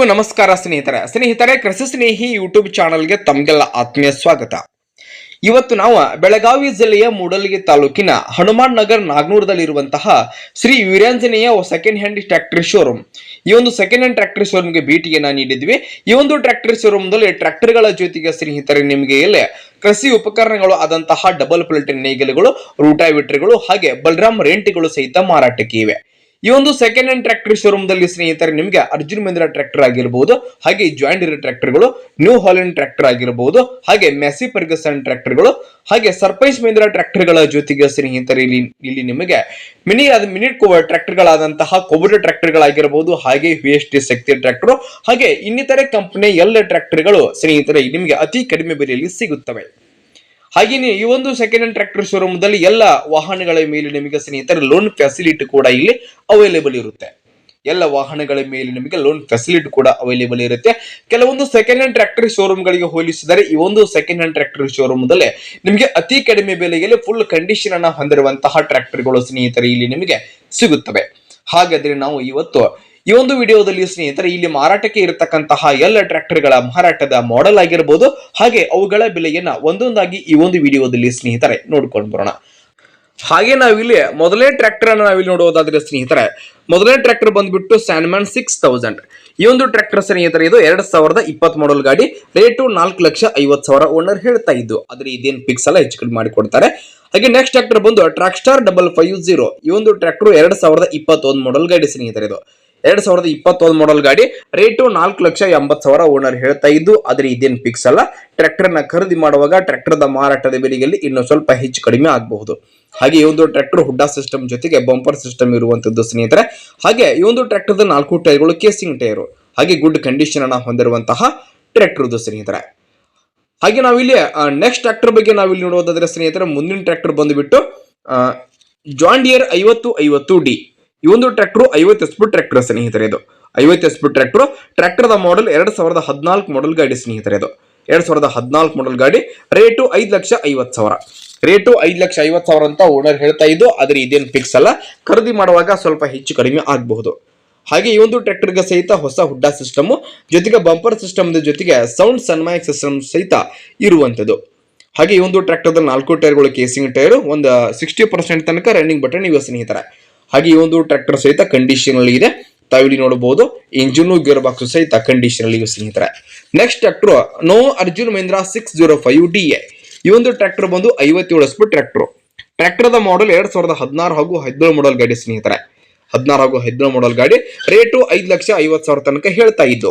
ಎಲ್ಲರಿಗೂ ನಮಸ್ಕಾರ ಸ್ನೇಹಿತರೆ. ಸ್ನೇಹಿತರೆ, ಕೃಷಿ ಸ್ನೇಹಿ ಯೂಟ್ಯೂಬ್ ಚಾನಲ್ಗೆ ತಮಗೆಲ್ಲ ಆತ್ಮೀಯ ಸ್ವಾಗತ. ಇವತ್ತು ನಾವು ಬೆಳಗಾವಿ ಜಿಲ್ಲೆಯ ಮೂಡಲಗಿ ತಾಲೂಕಿನ Hanuman Nagar ನಾಗ್ನೂರದಲ್ಲಿರುವಂತಹ Shri Veeranjaneya second hand tractor showroom ಈ ಒಂದು ಸೆಕೆಂಡ್ ಹ್ಯಾಂಡ್ ಟ್ರ್ಯಾಕ್ಟರ್ ಶೋರೂಮ್ಗೆ ಭೇಟಿಯನ್ನು ನೀಡಿದ್ವಿ. ಈ ಒಂದು ಟ್ರ್ಯಾಕ್ಟರ್ ಶೋರೂಮ್ದಲ್ಲಿ ಟ್ರ್ಯಾಕ್ಟರ್ಗಳ ಜೊತೆಗೆ ಸ್ನೇಹಿತರೆ, ನಿಮಗೆ ಇಲ್ಲಿ ಕೃಷಿ ಉಪಕರಣಗಳು ಆದಂತಹ ಡಬಲ್ ಪ್ಲೇಟ್ ನೇಗಿಲುಗಳು ರೂಟಾವಿಟ್ರಿಗಳು ಹಾಗೆ ಬಲರಾಮ್ ರೇಂಟಿಗಳು ಸಹಿತ ಮಾರಾಟಕ್ಕೆ ಇವೆ. ಈ ಒಂದು ಸೆಕೆಂಡ್ ಹ್ಯಾಂಡ್ ಟ್ರ್ಯಾಕ್ಟರ್ ಶೋರೂಮ್ ದಲ್ಲಿ ಸ್ನೇಹಿತರೆ, ನಿಮಗೆ ಅರ್ಜುನ್ ಮಹಿಂದ್ರ ಟ್ರ್ಯಾಕ್ಟರ್ ಆಗಿರಬಹುದು ಹಾಗೆ ಜಾಯಿಂಟ್ ಇರೋ ಟ್ರ್ಯಾಕ್ಟರ್ಗಳು ನ್ಯೂ ಹಾಲೆಂಡ್ ಟ್ರ್ಯಾಕ್ಟರ್ ಆಗಿರಬಹುದು ಹಾಗೆ ಮೆಸಿ ಫರ್ಗಸನ್ ಟ್ರ್ಯಾಕ್ಟರ್ಗಳು ಹಾಗೆ ಸರ್ಪೈಸ್ ಮಹಿಂದ್ರ ಟ್ರ್ಯಾಕ್ಟರ್ಗಳ ಜೊತೆಗೆ ಸ್ನೇಹಿತರೆ, ಇಲ್ಲಿ ನಿಮಗೆ ಮಿನಿ ಅದ್ ಮಿನಿ ಟ್ರ್ಯಾಕ್ಟರ್ಗಳಾದಂತಹ ಕೊಬ್ಬರಿ ಟ್ರ್ಯಾಕ್ಟರ್ಗಳಾಗಿರಬಹುದು ಹಾಗೆ V S T Shakti tractor ಹಾಗೆ ಇನ್ನಿತರೆ ಕಂಪನಿ ಎಲ್ಲ ಟ್ರ್ಯಾಕ್ಟರ್ಗಳು ಸ್ನೇಹಿತರೆ, ನಿಮಗೆ ಅತಿ ಕಡಿಮೆ ಬೆಲೆಯಲ್ಲಿ ಸಿಗುತ್ತವೆ. ಹಾಗೇನೆ ಈ ಒಂದು ಸೆಕೆಂಡ್ ಹ್ಯಾಂಡ್ ಟ್ರ್ಯಾಕ್ಟರ್ ಶೋರೂಮ್ ದಲ್ಲಿ ಎಲ್ಲ ವಾಹನಗಳ ಮೇಲೆ ನಿಮಗೆ ಸ್ನೇಹಿತರೆ ಲೋನ್ ಫೆಸಿಲಿಟಿ ಕೂಡ ಇಲ್ಲಿ ಅವೈಲೇಬಲ್ ಇರುತ್ತೆ. ಎಲ್ಲ ವಾಹನಗಳ ಮೇಲೆ ನಿಮಗೆ ಲೋನ್ ಫೆಸಿಲಿಟಿ ಕೂಡ ಅವೈಲೇಬಲ್ ಇರುತ್ತೆ. ಕೆಲವೊಂದು ಸೆಕೆಂಡ್ ಹ್ಯಾಂಡ್ ಟ್ರ್ಯಾಕ್ಟರ್ ಶೋರೂಮ್ ಗಳಿಗೆ ಹೋಲಿಸಿದರೆ ಈ ಒಂದು ಸೆಕೆಂಡ್ ಹ್ಯಾಂಡ್ ಟ್ರ್ಯಾಕ್ಟರ್ ಶೋರೂಮ್ ದಲ್ಲಿ ನಿಮಗೆ ಅತಿ ಕಡಿಮೆ ಬೆಲೆಯಲ್ಲಿ ಫುಲ್ ಕಂಡೀಷನ್ ಅನ್ನ ಹೊಂದಿರುವಂತಹ ಟ್ರ್ಯಾಕ್ಟರ್ಗಳು ಸ್ನೇಹಿತರೆ ಇಲ್ಲಿ ನಿಮಗೆ ಸಿಗುತ್ತವೆ. ಹಾಗಾದ್ರೆ ನಾವು ಇವತ್ತು ಈ ಒಂದು ವಿಡಿಯೋದಲ್ಲಿ ಸ್ನೇಹಿತರೆ, ಇಲ್ಲಿ ಮಾರಾಟಕ್ಕೆ ಇರತಕ್ಕಂತಹ ಎಲ್ಲ ಟ್ರ್ಯಾಕ್ಟರ್ಗಳ ಮಾರಾಟದ ಮಾಡೆಲ್ ಆಗಿರಬಹುದು ಹಾಗೆ ಅವುಗಳ ಬೆಲೆಯನ್ನ ಒಂದೊಂದಾಗಿ ಈ ಒಂದು ವಿಡಿಯೋದಲ್ಲಿ ಸ್ನೇಹಿತರೆ ನೋಡ್ಕೊಂಡು ಬರೋಣ. ಹಾಗೆ ನಾವಿಲ್ಲಿ ಮೊದಲನೇ ಟ್ರ್ಯಾಕ್ಟರ್ ಅನ್ನು ನಾವಿಲ್ಲಿ ನೋಡುವುದಾದ್ರೆ ಸ್ನೇಹಿತರೆ ಮೊದಲನೇ ಟ್ರ್ಯಾಕ್ಟರ್ ಬಂದ್ಬಿಟ್ಟು ಸ್ಯಾನ್ಮ್ಯಾನ್ ಸಿಕ್ಸ್ ತೌಸಂಡ್. ಈ ಒಂದು ಟ್ರ್ಯಾಕ್ಟರ್ ಸ್ನೇಹಿತರೆ, ಇದು ಎರಡ್ ಸಾವಿರದ ಇಪ್ಪತ್ತ್ ಮಾಡಲ್ ಗಾಡಿ, ರೇಟು ನಾಲ್ಕು ಲಕ್ಷ ಐವತ್ತು ಸಾವಿರ ಓನರ್ ಹೇಳ್ತಾ ಇದ್ದು, ಆದ್ರೆ ಇದೇನು ಫಿಕ್ಸ್ ಎಲ್ಲ ಹೆಚ್ಚು ಕಡಿಮೆ ಮಾಡಿಕೊಡ್ತಾರೆ. ಹಾಗೆ ನೆಕ್ಸ್ಟ್ ಟ್ರ್ಯಾಕ್ಟರ್ ಬಂದು ಟ್ರಾಕ್ಸ್ಟಾರ್ ಡಬಲ್ ಫೈವ್ ಜೀರೋ ಈ ಒಂದು ಟ್ರ್ಯಾಕ್ಟರ್ ಎರಡ್ ಸಾವಿರದ ಇಪ್ಪತ್ತೊಂದು ಮಾಡಲ್ ಗಾಡಿ ಸ್ನೇಹಿತರೆ ಇದು. ಎರಡ್ ಸಾವಿರದ ಇಪ್ಪತ್ತೊಂದು ಮಾಡಲ್ ಗಾಡಿ. ರೇಟು ನಾಲ್ಕು ಲಕ್ಷ ಎಂಬತ್ತು ಸಾವಿರ ಓನರ್ ಹೇಳ್ತಾ ಇದ್ದು ಆದ್ರೆ ಇದೇನು ಫಿಕ್ಸ್ ಅಲ್ಲ. ಟ್ರ್ಯಾಕ್ಟರ್ನ ಖರೀದಿ ಮಾಡುವಾಗ ಟ್ರ್ಯಾಕ್ಟರ್ದ ಮಾರಾಟದ ಬೆಲೆಯಲ್ಲಿ ಇನ್ನು ಸ್ವಲ್ಪ ಹೆಚ್ಚು ಕಡಿಮೆ ಆಗಬಹುದು. ಹಾಗೆ ಈ ಒಂದು ಟ್ರ್ಯಾಕ್ಟರ್ ಹುಡ್ಡಾ ಸಿಸ್ಟಮ್ ಜೊತೆಗೆ ಬಂಪರ್ ಸಿಸ್ಟಮ್ ಇರುವಂತದ್ದು ಸ್ನೇಹಿತರೆ, ಹಾಗೆ ಈ ಒಂದು ಟ್ರ್ಯಾಕ್ಟರ್ ದ ನಾಲ್ಕು ಟೈರ್ಗಳು ಕೇಸಿಂಗ್ ಟೈರು ಹಾಗೆ ಗುಡ್ ಕಂಡೀಷನ್ ಅನ್ನ ಹೊಂದಿರುವಂತಹ ಟ್ರ್ಯಾಕ್ಟರ್ ಇದು ಸ್ನೇಹಿತರೆ. ಹಾಗೆ ನಾವಿಲ್ಲಿ ನೆಕ್ಸ್ಟ್ ಟ್ರ್ಯಾಕ್ಟರ್ ಬಗ್ಗೆ ನಾವಿಲ್ಲಿ ನೋಡೋದಾದ್ರೆ ಸ್ನೇಹಿತರೆ, ಮುಂದಿನ ಟ್ರ್ಯಾಕ್ಟರ್ ಬಂದುಬಿಟ್ಟು ಜಾಂಡಿಯರ್ ಐವತ್ತು ಐವತ್ತು ಡಿ ಈ ಒಂದು ಟ್ರ್ಯಾಕ್ಟರ್ ಐವತ್ತು ಎಸ್ ಪಿ ಟ್ರ್ಯಾಕ್ಟರ್ ಸ್ನೇಹಿತರೆ ಇದು. ಐವತ್ತು ಎಸ್ ಪಿ ಟ್ರ್ಯಾಕ್ಟರ್ ಟ್ರ್ಯಾಕ್ಟರ್ ದ ಮಾಡೆಲ್ ಎರಡು ಸಾವಿರದ ಹದಿನಾಲ್ಕು ಮಾಡಲ್ ಗಾಡಿ ಸ್ನೇಹಿತರೆ ಇದು. ಎರಡು ಸಾವಿರದ ಹದಿನಾಲ್ಕು ಮಾಡಲ್ ಗಾಡಿ, ರೇಟು ಐದು ಲಕ್ಷ ಐವತ್ತು ಸಾವಿರ. ರೇಟು ಐದು ಲಕ್ಷ ಐವತ್ತು ಸಾವಿರ ಅಂತ ಓನರ್ ಹೇಳ್ತಾ ಇದ್ದು, ಆದರೆ ಇದೇನು ಫಿಕ್ಸ್ ಅಲ್ಲ. ಖರೀದಿ ಮಾಡುವಾಗ ಸ್ವಲ್ಪ ಹೆಚ್ಚು ಕಡಿಮೆ ಆಗಬಹುದು. ಹಾಗೆ ಈ ಒಂದು ಟ್ರ್ಯಾಕ್ಟರ್ಗೆ ಸಹಿತ ಹೊಸ ಹುಡ್ಡಾ ಸಿಸ್ಟಮ್ ಜೊತೆಗೆ ಬಂಪರ್ ಸಿಸ್ಟಮ್ ಜೊತೆಗೆ ಸೌಂಡ್ ಸನ್ಮಾಯಕ್ ಸಿಸ್ಟಮ್ ಸಹಿತ ಇರುವಂಥದ್ದು ಹಾಗೆ ಈ ಒಂದು ಟ್ರ್ಯಾಕ್ಟರ್ದ ನಾಲ್ಕು ಟೈರ್ಗಳು ಕೇಸಿಂಗ್ ಟೈರ್ ಒಂದು ಸಿಕ್ಸ್ಟಿ ಪರ್ಸೆಂಟ್ ತನಕ ರನ್ನಿಂಗ್ ಬಟನ್ ಇವೆ ಸ್ನೇಹಿತರೆ. ಹಾಗೆ ಈ ಒಂದು ಟ್ರ್ಯಾಕ್ಟರ್ ಸಹಿತ ಕಂಡೀಷನ್ ಅಲ್ಲಿ ಇದೆ. ತಾವಿಲ್ಲಿ ನೋಡಬಹುದು ಇಂಜಿನ್ ಗೇರ್ ಬಾಕ್ಸ್ ಸಹಿತ ಕಂಡೀಷನ್ ಅಲ್ಲಿ ಸ್ನೇಹಿತರೆ. Next tractor no Arjun Mahindra six zero five D A ಈ ಒಂದು ಟ್ರ್ಯಾಕ್ಟರ್ ಬಂದು ಐವತ್ತೇಳು ಎಸ್ ಟ್ರ್ಯಾಕ್ಟರ್ ಟ್ರ್ಯಾಕ್ಟರ್ ಮಾಡೆಲ್ ಎರಡ್ ಸಾವಿರದ ಹದಿನಾರು ಹಾಗೂ ಹದಿನೇಳು ಮಾಡಲ್ ಗಾಡಿ ಸ್ನೇಹಿತರೆ. ಹದಿನಾರು ಹಾಗೂ ಹದಿನೇಳು ಮಾಡಲ್ ಗಾಡಿ. ರೇಟು ಐದು ಲಕ್ಷ ಐವತ್ತು ಸಾವಿರ ತನಕ ಹೇಳ್ತಾ ಇದ್ದು.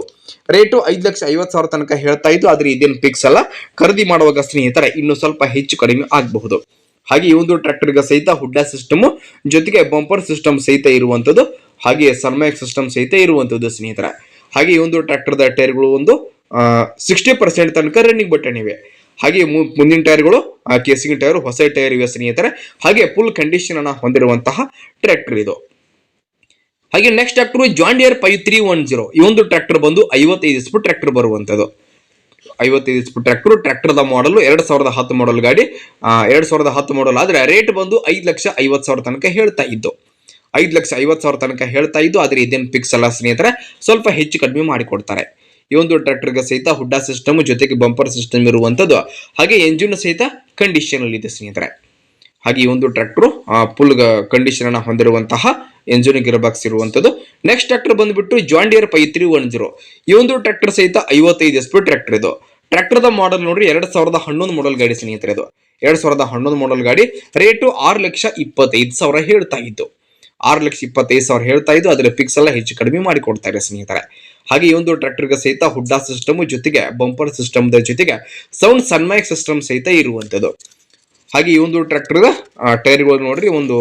ರೇಟು ಐದು ಲಕ್ಷ ಐವತ್ತು ಸಾವಿರ ತನಕ ಹೇಳ್ತಾ ಇದ್ದು, ಆದ್ರೆ ಇದೇನು ಫಿಕ್ಸ್ ಅಲ್ಲ. ಖರೀದಿ ಮಾಡುವಾಗ ಸ್ನೇಹಿತರೆ, ಇನ್ನು ಸ್ವಲ್ಪ ಹೆಚ್ಚು ಕಡಿಮೆ ಆಗಬಹುದು. ಹಾಗೆ ಈ ಒಂದು ಟ್ರ್ಯಾಕ್ಟರ್ಗೆ ಸಹಿತ ಹುಡ್ಡಾ ಸಿಸ್ಟಮ್ ಜೊತೆಗೆ ಬಂಪರ್ ಸಿಸ್ಟಮ್ ಸಹಿತ ಇರುವಂತದ್ದು, ಹಾಗೆ ಸನ್ಮೈಕ್ ಸಿಸ್ಟಮ್ ಸಹಿತ ಇರುವಂತದ್ದು ಸ್ನೇಹಿತರೆ. ಹಾಗೆ ಈ ಒಂದು ಟ್ರ್ಯಾಕ್ಟರ್ದ ಟೈರ್ಗಳು ಒಂದು ಸಿಕ್ಸ್ಟಿ ಪರ್ಸೆಂಟ್ ತನಕ ರನ್ನಿಂಗ್ ಬಟನ್ ಇವೆ. ಹಾಗೆ ಮುಂದಿನ ಟೈರ್ಗಳು ಕೇಸಿಂಗ್ ಟೈರ್ ಹೊಸ ಟೈರ್ ಇವೆ ಸ್ನೇಹಿತರೆ. ಹಾಗೆ ಫುಲ್ ಕಂಡೀಷನ್ ಅನ್ನ ಹೊಂದಿರುವಂತಹ ಟ್ರ್ಯಾಕ್ಟರ್ ಇದು. ಹಾಗೆ next tractor John Deere five three one zero ಈ ಒಂದು ಟ್ರ್ಯಾಕ್ಟರ್ ಬಂದು ಐವತ್ತೈದು ಸ್ಪೀಡ್ ಟ್ರ್ಯಾಕ್ಟರ್ ಬರುವಂತದ್ದು. ಐವತ್ತೈದು ಎಸ್ ಟ್ರ್ಯಾಕ್ಟರ್ ಟ್ರ್ಯಾಕ್ಟರ್ ದ ಮಾಡಲ್ ಎರಡ್ ಸಾವಿರದ ಹತ್ತು ಮಾಡಲ್ ಗಾಡಿ. ಎರಡು ಸಾವಿರದ ಹತ್ತು ಮಾಡಲ್ ಆದ್ರೆ ರೇಟ್ ಬಂದು ಐದು ಲಕ್ಷ ಐವತ್ತು ಸಾವಿರ ತನಕ ಹೇಳ್ತಾ ಇದ್ದು. ಐದು ಲಕ್ಷ ಐವತ್ತು ಸಾವಿರ ತನಕ ಹೇಳ್ತಾ ಇದ್ದು, ಆದ್ರೆ ಇದೇನು ಫಿಕ್ಸ್ ಅಲ್ಲ ಸ್ನೇಹಿತರೆ, ಸ್ವಲ್ಪ ಹೆಚ್ಚು ಕಡಿಮೆ ಮಾಡಿಕೊಡ್ತಾರೆ. ಈ ಒಂದು ಟ್ರ್ಯಾಕ್ಟರ್ಗೆ ಸಹಿತ ಹುಡ್ಡಾ ಸಿಸ್ಟಮ್ ಜೊತೆಗೆ ಬಂಪರ್ ಸಿಸ್ಟಮ್ ಇರುವಂತದ್ದು, ಹಾಗೆ ಎಂಜಿನ್ ಸಹಿತ ಕಂಡೀಷನ್ ಅಲ್ಲಿ ಇದೆ ಸ್ನೇಹಿತರೆ. ಹಾಗೆ ಈ ಒಂದು ಟ್ರ್ಯಾಕ್ಟರ್ ಫುಲ್ ಕಂಡೀಷನನ್ನು ಹೊಂದಿರುವಂತಹ ಎಂಜಿನ್ ಗಿರ್ ಬಾಕ್ಸ್ ಇರುವಂತದ್ದು. ನೆಕ್ಸ್ಟ್ ಟ್ರ್ಯಾಕ್ಟರ್ ಬಂದ್ಬಿಟ್ಟು John Deere five three one zero ಈ ಒಂದು ಟ್ರ್ಯಾಕ್ಟರ್ ಸಹಿತ ಐವತ್ತೈದು ಎಸ್ ಪಿ ಟ್ರ್ಯಾಕ್ಟರ್ ಇದು. ಟ್ರ್ಯಾಕ್ಟರ್ದ ಮಾಡಲ್ ನೋಡ್ರಿ ಎರಡ್ ಸಾವಿರದ ಹನ್ನೊಂದು ಮಾಡಲ್ ಗಾಡಿ ಸ್ನೇಹಿತರೆ ಇದು. ಎರಡ್ ಸಾವಿರದ ಹನ್ನೊಂದು ಮಾಡಲ್ ಗಾಡಿ. ರೇಟು ಆರು ಲಕ್ಷ ಇಪ್ಪತ್ತೈದು ಸಾವಿರ ಹೇಳ್ತಾ ಇದ್ದು. ಆರು ಲಕ್ಷ ಇಪ್ಪತ್ತೈದು ಸಾವಿರ ಹೇಳ್ತಾ ಇದ್ದು ಅದರ ಫಿಕ್ಸ್ ಎಲ್ಲ ಹೆಚ್ಚು ಕಡಿಮೆ ಮಾಡಿಕೊಡ್ತಾ ಇದೆ ಸ್ನೇಹಿತರೆ. ಹಾಗೆ ಈ ಒಂದು ಟ್ರ್ಯಾಕ್ಟರ್ಗೆ ಸಹಿತ ಹುಡ್ಡಾ ಸಿಸ್ಟಮ್ ಜೊತೆಗೆ ಬಂಪರ್ ಸಿಸ್ಟಮ್ ಜೊತೆಗೆ ಸೌಂಡ್ ಸನ್ಮೈಕ್ ಸಿಸ್ಟಮ್ ಸಹಿತ ಇರುವಂತದ್ದು. ಹಾಗೆ ಈ ಒಂದು ಟ್ರ್ಯಾಕ್ಟರ್ದ ಟೈರ್ಗಳು ನೋಡ್ರಿ, ಒಂದು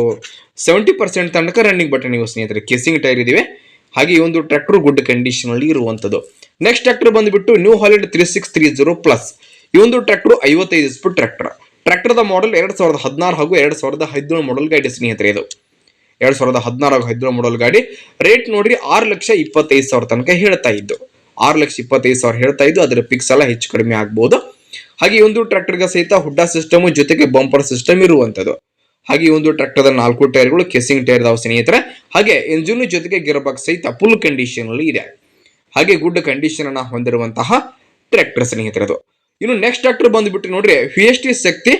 ಸೆವೆಂಟಿ ಪರ್ಸೆಂಟ್ ತನಕ ರನ್ನಿಂಗ್ ಬಟನ್ ನೀವು ಸ್ನೇಹಿತರೆ ಕೇಸಿಂಗ್ ಟೈರ್ ಇದಿವೆ. ಹಾಗೆ ಈ ಒಂದು ಟ್ರ್ಯಾಕ್ಟರ್ ಗುಡ್ ಕಂಡೀಷನ್ ಅಲ್ಲಿ ಇರುವಂತದ್ದು. ನೆಕ್ಸ್ಟ್ ಟ್ರ್ಯಾಕ್ಟರ್ ಬಂದ್ಬಿಟ್ಟು New Holland three six three zero plus ಈ ಒಂದು ಟ್ರ್ಯಾಕ್ಟರ್ ಐವತ್ತೈದು ಸ್ಪೀಡ್ ಟ್ರ್ಯಾಕ್ಟರ್ ಟ್ರ್ಯಾಕ್ಟರ್ ದ ಮಾಡೆಲ್ ಎರಡ್ ಸಾವಿರದ ಹದಿನಾರು ಹಾಗೂ ಎರಡ್ ಸಾವಿರದ ಹದಿನೇಳು ಮಾಡಲ್ ಗಾಡಿ ಸ್ನೇಹಿತರೆ ಇದು. ಎರಡ್ ಸಾವಿರದ ಹದಿನಾರು ಹಾಗೂ ಹದಿನೇಳು ಮಾಡಲ್ ಗಾಡಿ. ರೇಟ್ ನೋಡ್ರಿ ಆರು ಲಕ್ಷ ಇಪ್ಪತ್ತೈದು ಸಾವಿರ ತನಕ ಹೇಳ್ತಾ ಇದ್ದು. ಆರು ಲಕ್ಷ ಇಪ್ಪತ್ತೈದು ಸಾವಿರ ಹೇಳ್ತಾ ಇದ್ದು, ಅದರ ಪಿಕ್ಸ್ ಎಲ್ಲ ಹೆಚ್ಚು ಕಡಿಮೆ ಆಗ್ಬಹುದು ಹಾಗೆ ಒಂದು ಟ್ರ್ಯಾಕ್ಟರ್ಗೆ ಸಹಿತ ಹುಡ್ಡಾ ಸಿಸ್ಟಮ್ ಜೊತೆಗೆ ಬಂಪರ್ ಸಿಸ್ಟಮ್ ಇರುವಂತದ್ದು. ಹಾಗೆ ಒಂದು ಟ್ರ್ಯಾಕ್ಟರ್ದ ನಾಲ್ಕು ಟೈರ್ಗಳು ಕೆಸಿಂಗ್ ಟೈರ್ ಇದಾವೆ ಸ್ನೇಹಿತರೆ. ಹಾಗೆ ಎಂಜಿನ್ ಜೊತೆಗೆ ಗಿರಬಾಕ್ ಸಹಿತ ಫುಲ್ ಕಂಡೀಷನ್ ಅಲ್ಲಿ ಇದೆ. ಹಾಗೆ ಗುಡ್ ಕಂಡೀಷನ್ ಅನ್ನ ಹೊಂದಿರುವಂತಹ ಟ್ರ್ಯಾಕ್ಟರ್ ಸ್ನೇಹಿತರೆ ಇದು ಇನ್ನು ನೆಕ್ಸ್ಟ್ ಟ್ರ್ಯಾಕ್ಟರ್ ಬಂದ್ಬಿಟ್ಟು ನೋಡ್ರಿ ವಿ ಎಸ್ ಟಿ ಶಕ್ತಿ.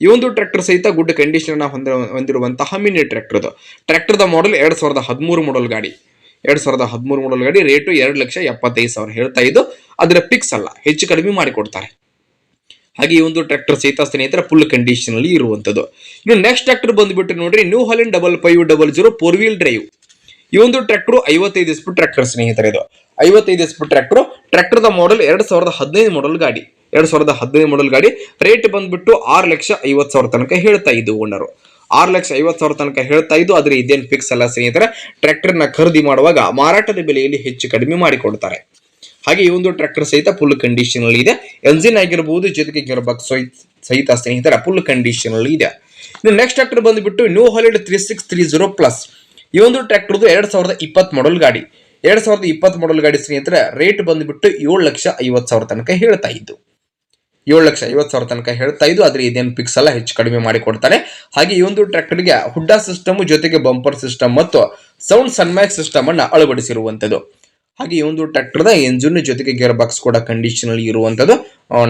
ಈ ಒಂದು ಟ್ರ್ಯಾಕ್ಟರ್ ಸಹಿತ ಗುಡ್ ಕಂಡೀಷನ್ ಅನ್ನ ಹೊಂದಿರ, ಹೊಂದಿರುವಂತಹ ಮಿನಿ ಟ್ರ್ಯಾಕ್ಟರ್ ಟ್ರ್ಯಾಕ್ಟರ್ದ ಮಾಡೆಲ್ ಎರಡ್ ಸಾವಿರದ ಹದಿಮೂರು ಮಾಡಲ್ ಗಾಡಿ. ಎರಡ್ ಸಾವಿರದ ಹದಿಮೂರು ಮಾಡಲ್ ಗಾಡಿ ರೇಟು ಎರಡು ಲಕ್ಷ ಎಪ್ಪತ್ತೈದು ಸಾವಿರ ಹೇಳ್ತಾ ಇದ್ದು, ಅದರ ಪಿಕ್ಸ್ ಅಲ್ಲ, ಹೆಚ್ಚು ಕಡಿಮೆ ಮಾಡಿಕೊಡ್ತಾರೆ. ಹಾಗೆ ಈ ಒಂದು ಟ್ರ್ಯಾಕ್ಟರ್ ಸಹಿತ ಸ್ನೇಹಿತರ ಫುಲ್ ಕಂಡೀಷನ್ ಅಲ್ಲಿ ಇರುವಂತದ್ದು. ಇನ್ನು ನೆಕ್ಸ್ಟ್ ಟ್ರ್ಯಾಕ್ಟರ್ ಬಂದ್ಬಿಟ್ಟು ನೋಡ್ರಿ New Holland double five double zero four wheel drive ಈ ಒಂದು ಟ್ರ್ಯಾಕ್ಟರ್ ಐವತ್ತೈದು ಎಸ್ ಟ್ರ್ಯಾಕ್ಟರ್ ಸ್ನೇಹಿತರೆ ಇದು. ಐವತ್ತೈದು ಎಸ್ ಟ್ರ್ಯಾಕ್ಟರ್ ಟ್ರ್ಯಾಕ್ಟರ್ದ ಮಾಡೆಲ್ ಎರಡ್ ಸಾವಿರದ ಹದಿನೈದು ಮಾಡೆಲ್ ಗಾಡಿ. ಎರಡ್ ಸಾವಿರದ ಹದಿನೈದು ಮಾಡೆಲ್ ಗಾಡಿ. ರೇಟ್ ಬಂದ್ಬಿಟ್ಟು ಆರು ಲಕ್ಷ ಐವತ್ತು ಸಾವಿರ ತನಕ ಹೇಳ್ತಾ ಇದ್ದು ಓನರು ಆರು ಲಕ್ಷ ಐವತ್ತು ಸಾವಿರ ತನಕ ಹೇಳ್ತಾ ಇದ್ದು ಆದ್ರೆ ಇದೇನು ಫಿಕ್ಸ್ ಅಲ್ಲ ಸ್ನೇಹಿತರೆ ಟ್ರ್ಯಾಕ್ಟರ್ನ ಖರೀದಿ ಮಾಡುವಾಗ ಮಾರಾಟದ ಬೆಲೆಯಲ್ಲಿ ಹೆಚ್ಚು ಕಡಿಮೆ ಮಾಡಿಕೊಡ್ತಾರೆ. ಹಾಗೆ ಈ ಒಂದು ಟ್ರ್ಯಾಕ್ಟರ್ ಸಹಿತ ಫುಲ್ ಕಂಡೀಷನ್ ಅಲ್ಲಿ ಇದೆ. ಎಂಜಿನ್ ಆಗಿರಬಹುದು ಜೊತೆಗೆ ಗಿಯರ್ ಬಾಕ್ಸ್ ಸಹಿತ ಸ್ನೇಹಿತರ ಫುಲ್ ಕಂಡೀಷನ್ ಅಲ್ಲಿ ಇದೆ. ಇನ್ನು ನೆಕ್ಸ್ಟ್ ಟ್ರ್ಯಾಕ್ಟರ್ ಬಂದ್ಬಿಟ್ಟು New Holland three six three zero plus ಈ ಒಂದು ಟ್ರ್ಯಾಕ್ಟರ್ದು ಎರಡ್ ಸಾವಿರದ ಇಪ್ಪತ್ತ್ ಮಾಡಲ್ ಗಾಡಿ. ಎರಡ್ ಸಾವಿರದ ಇಪ್ಪತ್ತ್ ಮಾಡಲ್ ಗಾಡಿ ಸ್ನೇಹಿತರ ರೇಟ್ ಬಂದ್ಬಿಟ್ಟು ಏಳು ಲಕ್ಷ ಐವತ್ತು ಸಾವಿರ ತನಕ ಹೇಳ್ತಾ ಇದ್ದು. ಏಳು ಲಕ್ಷ ಐವತ್ತು ಸಾವಿರ ತನಕ ಹೇಳ್ತಾ ಇದ್ದು, ಆದ್ರೆ ಇದೇನು ಪಿಕ್ಸ್ ಎಲ್ಲ ಹೆಚ್ಚು ಕಡಿಮೆ ಮಾಡಿ ಕೊಡ್ತಾರೆ ಹಾಗೆ ಈ ಒಂದು ಟ್ರ್ಯಾಕ್ಟರ್ಗೆ ಹುಡ್ಡಾ ಸಿಸ್ಟಮ್ ಜೊತೆಗೆ ಬಂಪರ್ ಸಿಸ್ಟಮ್ ಮತ್ತು ಸೌಂಡ್ ಸನ್ಮ್ಯಾಕ್ ಸಿಸ್ಟಮ್ ಅನ್ನು ಅಳವಡಿಸಿರುವಂತದ್ದು ಹಾಗೆ ಈ ಒಂದು ಟ್ರ್ಯಾಕ್ಟರ್ದ ಎಂಜಿನ್ ಜೊತೆಗೆ ಗೇರ್ ಬಾಕ್ಸ್ ಕೂಡ ಕಂಡೀಷನ್ ಅಲ್ಲಿ ಇರುವಂತದ್ದು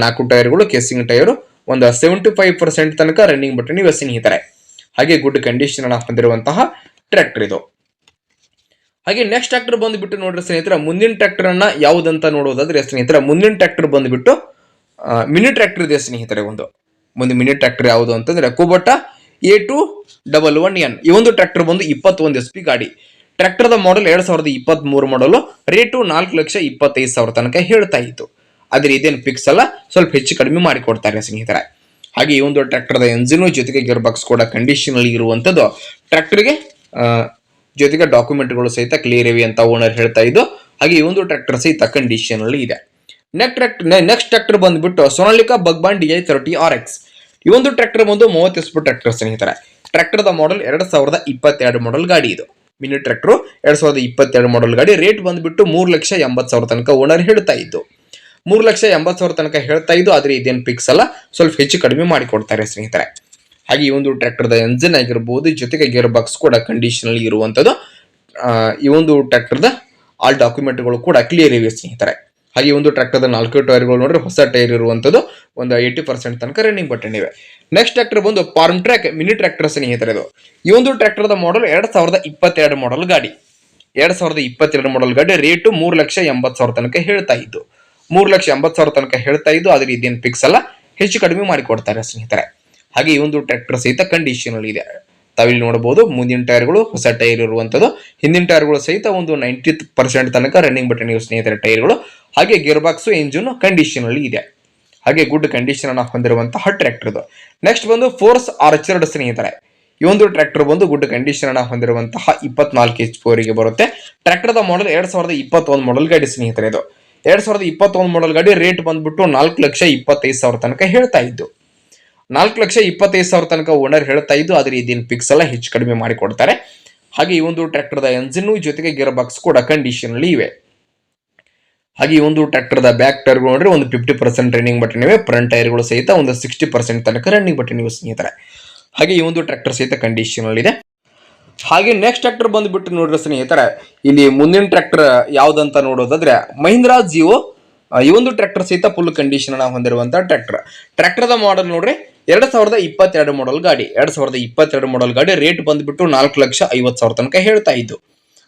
ನಾಲ್ಕು ಟೈರ್ಗಳು ಕೇಸಿಂಗ್ ಟೈರ್, ಒಂದು ಸೆವೆಂಟಿ ಫೈವ್ ಪರ್ಸೆಂಟ್ ತನಕ ರನ್ನಿಂಗ್ ಬಟನ್ ಇವೆ ಸ್ನೇಹಿತರೆ. ಹಾಗೆ ಗುಡ್ ಕಂಡೀಷನ್ ಅನ್ನ ಹೊಂದಿರುವಂತಹ ಟ್ರ್ಯಾಕ್ಟರ್ ಇದು. ಹಾಗೆ ನೆಕ್ಸ್ಟ್ ಟ್ರ್ಯಾಕ್ಟರ್ ಬಂದ್ಬಿಟ್ಟು ನೋಡ್ರಿ ಸ್ನೇಹಿತರ, ಮುಂದಿನ ಟ್ರ್ಯಾಕ್ಟರ್ ಅನ್ನ ಯಾವುದಂತ ನೋಡೋದಾದ್ರೆ ಸ್ನೇಹಿತರ, ಮುಂದಿನ ಟ್ರ್ಯಾಕ್ಟರ್ ಬಂದ್ಬಿಟ್ಟು ಮಿನಿ ಟ್ರ್ಯಾಕ್ಟರ್ ಇದೆ ಸ್ನೇಹಿತರೆ ಒಂದು. ಒಂದು ಮಿನಿ ಟ್ರ್ಯಾಕ್ಟರ್ ಯಾವುದು ಅಂತಂದ್ರೆ Kubota A two double one N ಈ ಒಂದು ಟ್ರ್ಯಾಕ್ಟರ್ ಬಂದು ಇಪ್ಪತ್ತೊಂದು ಎಸ್ ಪಿ ಗಾಡಿ. ಟ್ರ್ಯಾಕ್ಟರ್ದ ಮಾಡೆಲ್ ಎರಡ್ ಸಾವಿರದ ಇಪ್ಪತ್ತ್ ಮೂರು ಮಾಡಲು ರೇಟು ನಾಲ್ಕು ಲಕ್ಷ ಇಪ್ಪತ್ತೈದು ಸಾವಿರ ತನಕ ಹೇಳ್ತಾ ಇತ್ತು. ಆದ್ರೆ ಇದೇನು ಫಿಕ್ಸ್ ಅಲ್ಲ, ಸ್ವಲ್ಪ ಹೆಚ್ಚು ಕಡಿಮೆ ಮಾಡಿಕೊಡ್ತಾರೆ ಸ್ನೇಹಿತರೆ. ಹಾಗೆ ಈ ಒಂದು ಟ್ರ್ಯಾಕ್ಟರ್ದ ಎಂಜಿನ್ ಜೊತೆಗೆ ಗಿರ್ ಬಾಕ್ಸ್ ಕೂಡ ಕಂಡೀಷನ್ ಅಲ್ಲಿ ಇರುವಂತದ್ದು ಟ್ರ್ಯಾಕ್ಟರ್ಗೆ ಜೊತೆಗೆ ಡಾಕ್ಯುಮೆಂಟ್ಗಳು ಸಹಿತ ಕ್ಲಿಯರ್ ಇವೆ ಅಂತ ಓನರ್ ಹೇಳ್ತಾ ಇದ್ದು, ಹಾಗೆ ಈ ಒಂದು ಟ್ರ್ಯಾಕ್ಟರ್ ಸಹಿತ ಕಂಡೀಷನ್ ಅಲ್ಲಿ ಇದೆ. ನೆಕ್ಸ್ಟ್ ಟ್ರ್ಯಾಕ್ಟರ್ ನೆಕ್ಸ್ಟ್ ಟ್ರ್ಯಾಕ್ಟರ್ ಬಂದ್ಬಿಟ್ಟು Sonalika Baagban D I thirty R X ಈ ಒಂದು ಟ್ರ್ಯಾಕ್ಟರ್ ಬಂದು ಮೂವತ್ತು ಎಸ್ ಟ್ರ್ಯಾಕ್ಟರ್ ಸ್ನೇಹಿತರೆ. ಟ್ರ್ಯಾಕ್ಟರ್ದ ಮಾಡೆಲ್ ಎರಡು ಸಾವಿರದ ಇಪ್ಪತ್ತೆರಡು ಮಾಡೆಲ್ ಗಾಡಿ ಇದು. ಮಿನಿ ಟ್ರ್ಯಾಕ್ಟ್ರು ಎರಡು ಸಾವಿರದ ಇಪ್ಪತ್ತೆರಡು ಮಾಡಲ್ ಗಾಡಿ ರೇಟ್ ಬಂದ್ಬಿಟ್ಟು ಮೂರು ಲಕ್ಷ ಎಂಬತ್ತು ಸಾವಿರ ತನಕ ಓನರ್ ಹೇಳ್ತಾ ಇದ್ದು. ಮೂರು ಲಕ್ಷ ಎಂಬತ್ತು ಸಾವಿರ ತನಕ ಹೇಳ್ತಾ ಇದ್ದು, ಆದರೆ ಇದೇನು ಫಿಕ್ಸ್ ಅಲ್ಲ, ಸ್ವಲ್ಪ ಹೆಚ್ಚು ಕಡಿಮೆ ಮಾಡಿಕೊಡ್ತಾರೆ ಸ್ನೇಹಿತರೆ. ಹಾಗೆ ಈ ಒಂದು ಟ್ರ್ಯಾಕ್ಟರ್ದ ಎಂಜಿನ್ ಆಗಿರ್ಬೋದು, ಜೊತೆಗೆ ಗೇರ್ ಬಾಕ್ಸ್ ಕೂಡ ಕಂಡೀಷನ್ ಇರುವಂಥದ್ದು ಈ ಒಂದು ಟ್ರ್ಯಾಕ್ಟರ್ದ ಆಲ್ ಡಾಕ್ಯುಮೆಂಟ್ಗಳು ಕೂಡ ಕ್ಲಿಯರ್ ಇವೆ ಸ್ನೇಹಿತರೆ. ಹಾಗೆ ಒಂದು ಟ್ರ್ಯಾಕ್ಟರ್ದ ನಾಲ್ಕು ಟೈರ್ಗಳು ನೋಡಿದ್ರೆ ಹೊಸ ಟೈರ್ ಇರುವಂತದ್ದು ಒಂದು ಏಯ್ಟಿ ಪರ್ಸೆಂಟ್ ತನಕ ರನ್ನಿಂಗ್ ಬಟನ್ ಇವೆ ನೆಕ್ಸ್ಟ್ ಟ್ರ್ಯಾಕ್ಟರ್ ಬಂದು ಫಾರ್ಮ್ ಟ್ರ್ಯಾಕ್ ಮಿನಿ ಟ್ರ್ಯಾಕ್ಟರ್ ಸ್ನೇಹಿತರೆ ಇದು. ಈ ಒಂದು ಟ್ರ್ಯಾಕ್ಟರ್ದ ಮಾಡೆಲ್ ಎರಡ್ ಸಾವಿರದ ಇಪ್ಪತ್ತೆರಡು ಮಾಡಲ್ ಗಾಡಿ. ಎರಡ್ ಸಾವಿರದ ಇಪ್ಪತ್ತೆರಡು ಮಾಡೆಲ್ ಗಾಡಿ ರೇಟು ಮೂರು ಲಕ್ಷ ಎಂಬತ್ತು ಸಾವಿರ ತನಕ ಹೇಳ್ತಾ ಇದ್ದು. ಮೂರು ಲಕ್ಷ ಎಂಬತ್ತು ಸಾವಿರ ತನಕ ಹೇಳ್ತಾ ಇದ್ದು ಆದ್ರೆ ಇದೇನು ಫಿಕ್ಸ್ ಅಲ್ಲ? ಹೆಚ್ಚು ಕಡಿಮೆ ಮಾಡಿಕೊಡ್ತಾರೆ ಸ್ನೇಹಿತರೆ. ಹಾಗೆ ಈ ಒಂದು ಟ್ರ್ಯಾಕ್ಟರ್ ಸಹಿತ ಕಂಡೀಷನಲ್ಲಿ ಇದೆ. ತಾವಿಲ್ಲಿ ನೋಡಬಹುದು. ಮುಂದಿನ ಟೈರ್ಗಳು ಹೊಸ ಟೈರ್ ಇರುವಂತದ್ದು. ಹಿಂದಿನ ಟೈರ್ಗಳು ಸಹಿತ ಒಂದು ನೈಂಟಿ ಪರ್ಸೆಂಟ್ ತನಕ ರನ್ನಿಂಗ್ ಬಟನ್ ಇರುವ ಸ್ನೇಹಿತರ ಟೈರ್ಗಳು ಹಾಗೆ ಗೇರ್ ಬಾಕ್ಸ್ ಇಂಜಿನ್ ಕಂಡೀಷನ್ ಅಲ್ಲಿ ಇದೆ. ಹಾಗೆ ಗುಡ್ ಕಂಡೀಷನ್ ಅನ್ನ ಹೊಂದಿರುವಂತಹ ಟ್ರ್ಯಾಕ್ಟರ್ ಇದು ನೆಕ್ಸ್ಟ್ ಬಂದು ಫೋರ್ಸ್ ಆರ್ಚರ್ಡ್ ಸ್ನೇಹಿತರೆ. ಈ ಒಂದು ಟ್ರ್ಯಾಕ್ಟರ್ ಬಂದು ಗುಡ್ ಕಂಡೀಷನ್ ಅನ್ನ ಹೊಂದಿರುವಂತಹ ಇಪ್ಪತ್ನಾಲ್ಕು ಎಚ್ ಪಿ ಬರುತ್ತೆ. ಟ್ರ್ಯಾಕ್ಟರ್ದ ಮಾಡೆಲ್ ಎರಡ್ ಸಾವಿರದ ಇಪ್ಪತ್ತೊಂದು ಮಾಡೆಲ್ ಗಾಡಿ ಸ್ನೇಹಿತರೆ ಇದು. ಎರಡ್ ಸಾವಿರದ ಇಪ್ಪತ್ತೊಂದು ಮಾಡೆಲ್ ಗಾಡಿ ರೇಟ್ ಬಂದ್ಬಿಟ್ಟು ನಾಲ್ಕು ಲಕ್ಷ ಇಪ್ಪತ್ತೈದು ಸಾವಿರ ತನಕ ಹೇಳ್ತಾ ಇದ್ದು. ನಾಲ್ಕು ಲಕ್ಷ ಇಪ್ಪತ್ತೈದು ಸಾವಿರ ತನಕ ಓನರ್ ಹೇಳ್ತಾ ಇದ್ದು, ಆದರೆ ಇದನ್ನು ಫಿಕ್ಸ್ ಎಲ್ಲ ಹೆಚ್ಚು ಕಡಿಮೆ ಮಾಡಿಕೊಡ್ತಾರೆ. ಹಾಗೆ ಈ ಒಂದು ಟ್ರ್ಯಾಕ್ಟರ್ದ ಎಂಜಿನ್ ಜೊತೆಗೆ ಗೇರ್ ಬಾಕ್ಸ್ ಕೂಡ ಕಂಡೀಷನ್ ಅಲ್ಲಿ ಇವೆ. ಹಾಗೆ ಈ ಒಂದು ಟ್ರ್ಯಾಕ್ಟರ್ದ ಬ್ಯಾಕ್ ಟೈರ್ಗಳು ನೋಡ್ರಿ, ಒಂದು ಫಿಫ್ಟಿ ಪರ್ಸೆಂಟ್ ರನ್ನಿಂಗ್ ಬಟನ್ ಇವೆ. ಫ್ರಂಟ್ ಟೈರ್ಗಳು ಸಹಿತ ಒಂದು ಸಿಕ್ಸ್ಟಿ ಪರ್ಸೆಂಟ್ ತನಕ ರನ್ನಿಂಗ್ ಬಟನ್ ಇವೆ ಸ್ನೇಹಿತರೆ. ಹಾಗೆ ಈ ಒಂದು ಟ್ರ್ಯಾಕ್ಟರ್ ಸಹಿತ ಕಂಡೀಷನ್ ಅಲ್ಲಿ ಇದೆ. ಹಾಗೆ ನೆಕ್ಸ್ಟ್ ಟ್ರ್ಯಾಕ್ಟರ್ ಬಂದುಬಿಟ್ಟು ನೋಡ್ರಿ ಸ್ನೇಹಿತರೆ, ಇಲ್ಲಿ ಮುಂದಿನ ಟ್ರ್ಯಾಕ್ಟರ್ ಯಾವ್ದಂತ ನೋಡೋದಾದ್ರೆ, ಮಹಿಂದ್ರಾ ಜಿಯೋ ಈ ಒಂದು ಟ್ರ್ಯಾಕ್ಟರ್ ಸಹಿತ ಫುಲ್ ಕಂಡೀಷನ್ ಹೊಂದಿರುವಂತಹ ಹೊಂದಿರುವಂತ ಟ್ರ್ಯಾಕ್ಟರ್ ಟ್ರ್ಯಾಕ್ಟರ್ದ ಮಾಡೆಲ್ ನೋಡ್ರಿ ಎರಡ್ ಸಾವಿರದ ಇಪ್ಪತ್ತೆರಡು ಮಾಡಲ್ ಗಾಡಿ. ಎರಡ್ ಸಾವಿರದ ಇಪ್ಪತ್ತೆರಡು ಮಾಡಲ್ ಗಾಡಿ ರೇಟ್ ಬಂದ್ಬಿಟ್ಟು ನಾಲ್ಕು ಲಕ್ಷ ಐವತ್ತು ಸಾವಿರ ತನಕ ಹೇಳ್ತಾ ಇದ್ದು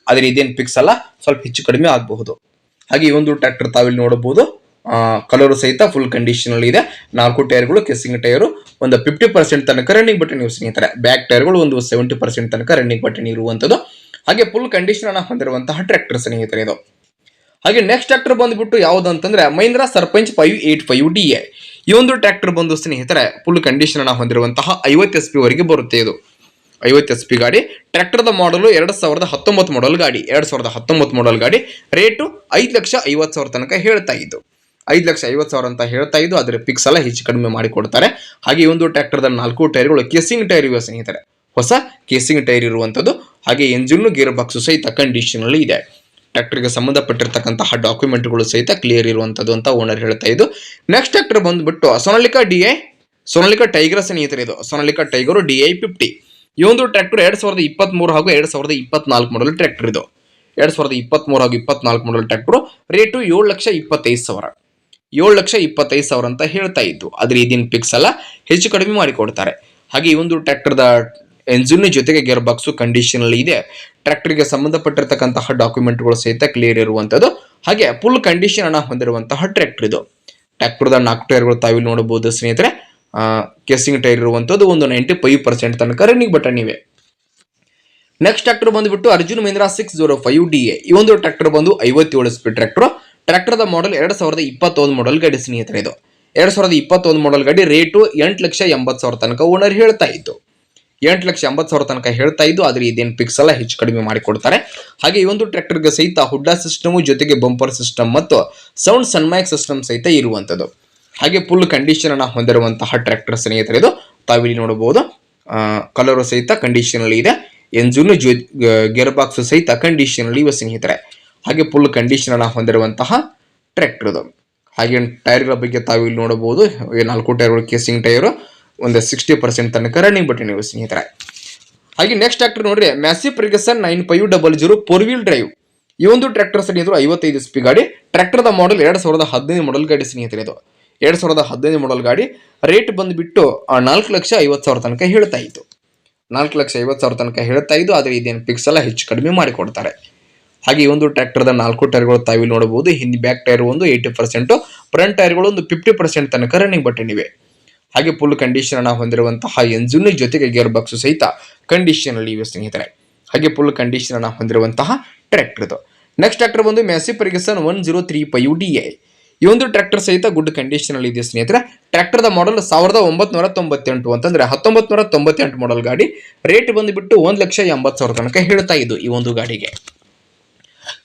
ಆದ್ರೆ ಇದೇನು ಫಿಕ್ಸ್ ಅಲ್ಲ, ಸ್ವಲ್ಪ ಹೆಚ್ಚು ಕಡಿಮೆ ಆಗಬಹುದು. ಹಾಗೆ ಈ ಒಂದು ಟ್ರ್ಯಾಕ್ಟರ್ ತಾವಿಲ್ಲಿ ನೋಡಬಹುದು. ಕಲರ್ ಸಹಿತ ಫುಲ್ ಕಂಡೀಷನ್ ಅಲ್ಲಿ ಇದೆ. ನಾಲ್ಕು ಟೈರ್ಗಳು ಕೆಸಿಂಗ್ ಟೈರು ಒಂದು ಫಿಫ್ಟಿ ಪರ್ಸೆಂಟ್ ತನಕ ರನ್ನಿಂಗ್ ಬಟನ್ ಯೂಸ್ ಸ್ನೇಹಿತರೆ ಬ್ಯಾಕ್ ಟೈರ್ಗಳು ಒಂದು ಸೆವೆಂಟಿ ಪರ್ಸೆಂಟ್ ತನಕ ರನ್ನಿಂಗ್ ಬಟನ್ ಇರುವಂತದ್ದು. ಹಾಗೆ ಫುಲ್ ಕಂಡೀಷನ್ ಅನ್ನ ಹೊಂದಿರುವಂತಹ ಟ್ರ್ಯಾಕ್ಟರ್ ಸ್ನೇಹಿತರೆ ಇದು. ಹಾಗೆ ನೆಕ್ಸ್ಟ್ ಟ್ರ್ಯಾಕ್ಟರ್ ಬಂದ್ಬಿಟ್ಟು ಯಾವ್ದಂತಂದ್ರೆ Mahindra Sarpanch five eight five D A ಈ ಒಂದು ಟ್ರ್ಯಾಕ್ಟರ್ ಬಂದು ಸ್ನೇಹಿತರೆ ಫುಲ್ ಕಂಡೀಷನ್ ಅನ್ನ ಹೊಂದಿರುವಂತಹ ಐವತ್ತು ಎಸ್ ಪಿ ವರೆಗೆ ಬರುತ್ತೆ ಇದು. ಐವತ್ತು ಎಸ್ ಪಿ ಗಾಡಿ, ಟ್ರ್ಯಾಕ್ಟರ್ದ ಮಾಡಲು ಎರಡು ಸಾವಿರದ ಹತ್ತೊಂಬತ್ತು ಮಾಡಲ್ ಗಾಡಿ. ಎರಡು ಸಾವಿರದ ಹತ್ತೊಂಬತ್ತು ಮಾಡಲ್ ಗಾಡಿ ರೇಟು ಐದು ಲಕ್ಷ ಐವತ್ತು ಸಾವಿರ ತನಕ ಹೇಳ್ತಾ ಇದ್ದು. ಐದು ಲಕ್ಷ ಐವತ್ತು ಸಾವಿರ ಅಂತ ಹೇಳ್ತಾ ಇದ್ದು, ಅದರ ಪಿಕ್ಸ್ ಎಲ್ಲ ಹೆಚ್ಚು ಕಡಿಮೆ ಮಾಡಿ ಕೊಡ್ತಾರೆ ಹಾಗೆ ಈ ಒಂದು ಟ್ರ್ಯಾಕ್ಟರ್ದ ನಾಲ್ಕು ಟೈರ್ಗಳು ಕೇಸಿಂಗ್ ಟೈರ್ ಇವೆ ಸ್ನೇಹಿತರೆ. ಹೊಸ ಕೇಸಿಂಗ್ ಟೈರ್ ಇರುವಂಥದ್ದು, ಹಾಗೆ ಎಂಜಿನ್ ಗೇರ್ ಬಾಕ್ಸು ಸಹಿತ ಕಂಡೀಷನ್ ಅಲ್ಲಿ ಇದೆ. ಟ್ರ್ಯಾಕ್ಟರ್ಗೆ ಸಂಬಂಧಪಟ್ಟಿರ್ತಕ್ಕಂತಹ ಡಾಕ್ಯುಮೆಂಟ್ಗಳು ಸಹಿತ ಕ್ಲಿಯರ್ ಇರುವಂಥದ್ದು ಅಂತ ಓನರ್ ಹೇಳ್ತಾ ಇದ್ದು ನೆಕ್ಸ್ಟ್ ಟ್ರ್ಯಾಕ್ಟರ್ ಬಂದ್ಬಿಟ್ಟು Sonalika D A Sonalika tiger ಸ್ನೇಹಿತರೆ ಇದು. Sonalika tiger D I fifty ಈ ಒಂದು ಟ್ರ್ಯಾಕ್ಟರ್ ಎರಡು ಸಾವಿರದ ಇಪ್ಪತ್ಮೂರು ಹಾಗೂ ಎರಡು ಸಾವಿರದ ಇಪ್ಪತ್ನಾಲ್ಕು ಮಾಡಲ್ ಟ್ರ್ಯಾಕ್ಟರ್ ಇದು. ಎರಡ್ ಸಾವಿರದ ಇಪ್ಪತ್ಮೂರು ಹಾಗೂ ಇಪ್ಪತ್ನಾಲ್ಕು ಮಾಡಲ್ ಟ್ರ್ಯಾಕ್ಟರ್ ರೇಟು ಏಳು ಲಕ್ಷ ಇಪ್ಪತ್ತೈದು ಸಾವಿರ. ಏಳು ಲಕ್ಷ ಇಪ್ಪತ್ತೈದು ಸಾವಿರ ಅಂತ ಹೇಳ್ತಾ ಇದ್ದು. ಆದರೆ ಇದಿನ ಪಿಕ್ಸ್ ಎಲ್ಲ ಹೆಚ್ಚು ಕಡಿಮೆ ಮಾಡಿಕೊಡ್ತಾರೆ. ಹಾಗೆ ಈ ಒಂದು ಟ್ರ್ಯಾಕ್ಟರ್ದ ಎಂಜಿನ್ ಜೊತೆಗೆ ಗೇರ್ ಬಾಕ್ಸು ಕಂಡೀಷನ್ ಅಲ್ಲಿ ಇದೆ ಟ್ರ್ಯಾಕ್ಟರ್ಗೆ ಸಂಬಂಧಪಟ್ಟಿರ್ತಕ್ಕಂತಹ ಡಾಕ್ಯುಮೆಂಟ್ಗಳು ಸಹಿತ ಕ್ಲಿಯರ್ ಇರುವಂತದ್ದು ಹಾಗೆ ಫುಲ್ ಕಂಡೀಷನ್ ಅನ್ನ ಹೊಂದಿರುವಂತಹ ಟ್ರ್ಯಾಕ್ಟರ್ ಇದು. ಟ್ರ್ಯಾಕ್ಟರ್ದ ನಾಲ್ಕು ಟೈರ್ಗಳು ತಾವಿಲ್ಲಿ ನೋಡಬಹುದು ಸ್ನೇಹಿತರೆ. ಕೇಸಿಂಗ್ ಟೈರ್ ಇರುವಂತದ್ದು ಒಂದು ನೈಂಟಿ ಫೈವ್ ಪರ್ಸೆಂಟ್ ತನಕ ರನ್ನಿಂಗ್ ಬಟನ್ ಇವೆ. ನೆಕ್ಸ್ಟ್ ಟ್ರ್ಯಾಕ್ಟರ್ ಬಂದ್ಬಿಟ್ಟು Arjun Mahindra six zero five D A ಈ ಒಂದು ಟ್ರ್ಯಾಕ್ಟರ್ ಬಂದು ಐವತ್ತೇಳು ಸ್ಪೀಡ್ ಟ್ರ್ಯಾಕ್ಟರ್ ಟ್ರ್ಯಾಕ್ಟರ್ದ ಮಾಡೆಲ್ ಎರಡ್ ಸಾವಿರದ ಇಪ್ಪತ್ತೊಂದು ಮಾಡೆಲ್ ಗಾಡಿ ಸ್ನೇಹಿತರೆ ಇದು. ಎರಡ್ ಸಾವಿರದ ಇಪ್ಪತ್ತೊಂದು ಮಾಡೆಲ್ ಗಾಡಿ ರೇಟು ಎಂಟು ಲಕ್ಷ ಎಂಬತ್ತು ಸಾವಿರ ತನಕ ಓನರ್ ಹೇಳ್ತಾ ಇತ್ತು ಎಂಟು ಲಕ್ಷ ಎಂಬತ್ತು ಸಾವಿರ ತನಕ ಹೇಳ್ತಾ ಇದ್ದು, ಆದರೆ ಇದೇನು ಪಿಕ್ಸ್ ಎಲ್ಲ ಹೆಚ್ಚು ಕಡಿಮೆ ಮಾಡಿಕೊಡ್ತಾರೆ. ಹಾಗೆ ಈ ಒಂದು ಟ್ರ್ಯಾಕ್ಟರ್ಗೆ ಸಹಿತ ಹುಡ್ಡಾ ಸಿಸ್ಟಮು ಜೊತೆಗೆ ಬಂಪರ್ ಸಿಸ್ಟಮ್ ಮತ್ತು ಸೌಂಡ್ ಸನ್ಮೈಕ್ ಸಿಸ್ಟಮ್ ಸಹಿತ ಇರುವಂಥದ್ದು ಹಾಗೆ ಫುಲ್ ಕಂಡೀಷನ್ ಅನ್ನ ಹೊಂದಿರುವಂತಹ ಟ್ರ್ಯಾಕ್ಟರ್ ಸ್ನೇಹಿತರೆ ಇದು ತಾವಿಲ್ಲಿ ನೋಡಬಹುದು. ಕಲರು ಸಹಿತ ಕಂಡೀಷನಲ್ಲಿ ಇದೆ. ಎಂಜಿನ್ ಜೊ ಗೇರ್ ಬಾಕ್ಸ್ ಸಹಿತ ಕಂಡೀಷನಲ್ಲಿ ಇವೆ ಸ್ನೇಹಿತರೆ. ಹಾಗೆ ಫುಲ್ ಕಂಡೀಷನ್ ಅನ್ನ ಹೊಂದಿರುವಂತಹ ಟ್ರ್ಯಾಕ್ಟರ್ ಇದು ಹಾಗೆ ಟೈರ್ಗಳ ಬಗ್ಗೆ ತಾವು ಇಲ್ಲಿ ನೋಡಬಹುದು. ನಾಲ್ಕು ಟೈರ್ಗಳು ಕೇಸಿಂಗ್ ಟೈರ್ ಒಂದು ಸಿಕ್ಸ್ಟಿ ಪರ್ಸೆಂಟ್ ತನಕ ರನ್ನಿಂಗ್ ಬಿಟ್ಟು ನೀವು ಸ್ನೇಹಿತರೆ. ಹಾಗೆ ನೆಕ್ಸ್ಟ್ ಟ್ರ್ಯಾಕ್ಟರ್ ನೋಡ್ರಿ Massey Ferguson nine five double zero four wheel drive ಈ ಒಂದು ಟ್ರ್ಯಾಕ್ಟರ್ ಸ್ನೇಹಿತರು ಐವತ್ತೈದು ಸ್ಪಿ ಗಾಡಿ ಟ್ರ್ಯಾಕ್ಟರ್ದ ಮಾಡೆಲ್ ಎರಡು ಸಾವಿರದ ಹದಿನೈದು ಮಾಡೆಲ್ ಗಾಡಿ ಸ್ನೇಹಿತರೆ ಇದು. ಎರಡು ಸಾವಿರದ ಹದಿನೈದು ಮಾಡೆಲ್ ಗಾಡಿ ರೇಟ್ ಬಂದುಬಿಟ್ಟು ನಾಲ್ಕು ಲಕ್ಷ ಐವತ್ತು ಸಾವಿರ ತನಕ ಹೇಳ್ತಾ ಇತ್ತು. ನಾಲ್ಕು ಲಕ್ಷ ಐವತ್ತು ಸಾವಿರ ತನಕ ಹೇಳ್ತಾ ಇದ್ದು, ಆದರೆ ಇದೇನು ಪಿಕ್ಸ್ ಎಲ್ಲ ಹೆಚ್ಚು ಕಡಿಮೆ ಮಾಡಿಕೊಡ್ತಾರೆ. ಹಾಗೆ ಈ ಒಂದು ಟ್ರ್ಯಾಕ್ಟರ್ದ ನಾಲ್ಕು ಟೈರ್ಗಳು ತಾವಿಲ್ಲಿ ನೋಡಬಹುದು, ಹಿಂದಿ ಬ್ಯಾಕ್ ಟೈರ್ ಒಂದು ಏಯ್ಟಿ ಪರ್ಸೆಂಟು ಫ್ರಂಟ್ ಟೈರ್ಗಳು ಒಂದು ಫಿಫ್ಟಿ ಪರ್ಸೆಂಟ್ ತನಕ ರನ್ನಿಂಗ್ ಬಟ್ಟೆ ಇವೆ. ಹಾಗೆ ಫುಲ್ ಕಂಡೀಷನ್ ಅನ್ನ ಹೊಂದಿರುವಂತಹ ಎಂಜಿನ್ ಜೊತೆಗೆ ಗೇರ್ ಬಾಕ್ಸ್ ಸಹಿತ ಕಂಡೀಷನ್ ಅಲ್ಲಿ ಇವೆ ಸ್ನೇಹಿತರೆ. ಹಾಗೆ ಫುಲ್ ಕಂಡೀಷನ್ ಅನ್ನ ಹೊಂದಿರುವಂತಹ ಟ್ರ್ಯಾಕ್ಟರ್ ಇದು. ನೆಕ್ಸ್ಟ್ ಟ್ರ್ಯಾಕ್ಟರ್ ಬಂದು Massey Ferguson one zero three five D A ಈ ಒಂದು ಟ್ರ್ಯಾಕ್ಟರ್ ಸಹಿತ ಗುಡ್ ಕಂಡೀಷನ್ ಅಲ್ಲಿ ಇದೆ ಸ್ನೇಹಿತರೆ. ಟ್ರ್ಯಾಕ್ಟರ್ದ ಮಾಡಲ್ ಸಾವಿರದ ಒಂಬತ್ನೂರ ತೊಂಬತ್ತೆಂಟು ಅಂತಂದ್ರೆ ಹತ್ತೊಂಬತ್ನೂರ ತೊಂಬತ್ತೆಂಟು ಮಾಡಲ್ ಗಾಡಿ. ರೇಟ್ ಬಂದುಬಿಟ್ಟು ಒಂದು ಲಕ್ಷ ಎಂಬತ್ತು ಸಾವಿರ ತನಕ ಹೇಳ್ತಾ ಇದ್ದು ಈ ಒಂದು ಗಾಡಿಗೆ.